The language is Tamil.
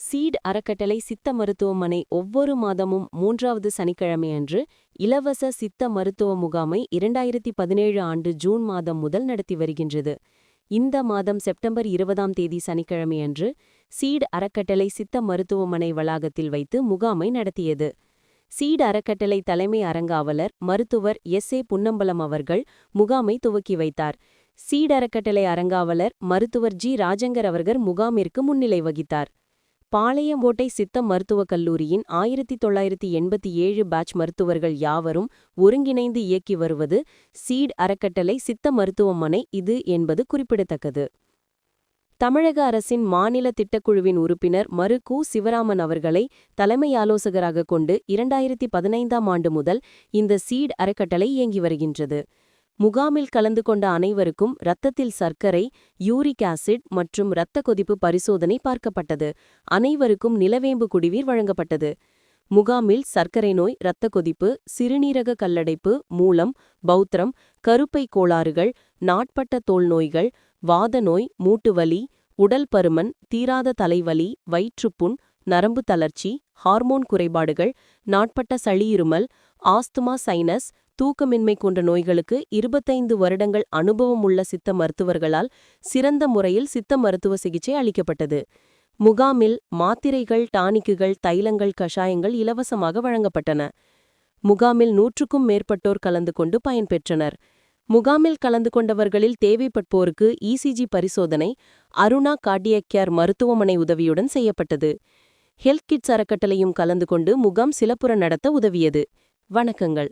சீட் அறக்கட்டளை சித்த மருத்துவமனை ஒவ்வொரு மாதமும் மூன்றாவது சனிக்கிழமையன்று இலவச சித்த மருத்துவ முகாமை இரண்டாயிரத்தி பதினேழு ஆண்டு ஜூன் மாதம் முதல் நடத்தி வருகின்றது. இந்த மாதம் செப்டம்பர் இருபதாம் தேதி சனிக்கிழமையன்று சீட் அறக்கட்டளை சித்த மருத்துவமனை வளாகத்தில் வைத்து முகாமை நடத்தியது. சீட் அறக்கட்டளை தலைமை அரங்காவலர் மருத்துவர் எஸ். ஏ. புன்னம்பலம் அவர்கள் முகாமை துவக்கி வைத்தார். சீட் அறக்கட்டளை அரங்காவலர் மருத்துவர் ஜி. ராஜங்கர் அவர்கள் முகாமிற்கு முன்னிலை வகித்தார். பாளையங்கோட்டை சித்த மருத்துவக் கல்லூரியின் ஆயிரத்தி தொள்ளாயிரத்தி எண்பத்தி ஏழு பேட்ச் மருத்துவர்கள் யாவரும் ஒருங்கிணைந்து இயக்கி வருவது சீட் அறக்கட்டளை சித்த மருத்துவமனை இது என்பது குறிப்பிடத்தக்கது. தமிழக அரசின் மாநில திட்டக்குழுவின் உறுப்பினர் மரு கு. சிவராமன் அவர்களை தலைமை ஆலோசகராக கொண்டு இரண்டாயிரத்தி பதினைந்தாம் ஆண்டு முதல் இந்த சீட் அறக்கட்டளை இயங்கி வருகின்றது. முகாமில் கலந்து கொண்ட அனைவருக்கும் இரத்தத்தில் சர்க்கரை யூரிக் ஆசிட் மற்றும் இரத்த கொதிப்பு பரிசோதனை பார்க்கப்பட்டது. அனைவருக்கும் நிலவேம்பு குடிநீர் வழங்கப்பட்டது. முகாமில் சர்க்கரை நோய் இரத்த கொதிப்பு சிறுநீரக கல்லடைப்பு மூலம் பௌத்திரம் கருப்பை கோளாறுகள் நாட்பட்ட தோல் நோய்கள் வாத நோய் மூட்டுவலி உடல் பருமன் தீராத தலைவலி வயிற்றுப்புண் நரம்பு தளர்ச்சி ஹார்மோன் குறைபாடுகள் நாட்பட்ட சளியிருமல் ஆஸ்துமா சைனஸ் தூக்கமின்மை கொண்ட நோய்களுக்கு இருபத்தைந்து வருடங்கள் அனுபவம் உள்ள சித்த மருத்துவர்களால் சிறந்த முறையில் சித்த மருத்துவ சிகிச்சை அளிக்கப்பட்டது. முகாமில் மாத்திரைகள் டானிக்குகள் தைலங்கள் கஷாயங்கள் இலவசமாக வழங்கப்பட்டன. முகாமில் நூற்றுக்கும் மேற்பட்டோர் கலந்து கொண்டு பயன்பெற்றனர் முகாமில் கலந்து கொண்டவர்களில் தேவைப்பட்போருக்கு இசிஜி பரிசோதனை அருணா கார்டியக் கேர் மருத்துவமனை உதவியுடன் செய்யப்பட்டது. ஹெல்த் கிட்ஸ் அறக்கட்டளையும் கலந்து கொண்டு முகாம் சிலப்புற நடத்த உதவியது. வணக்கங்கள்.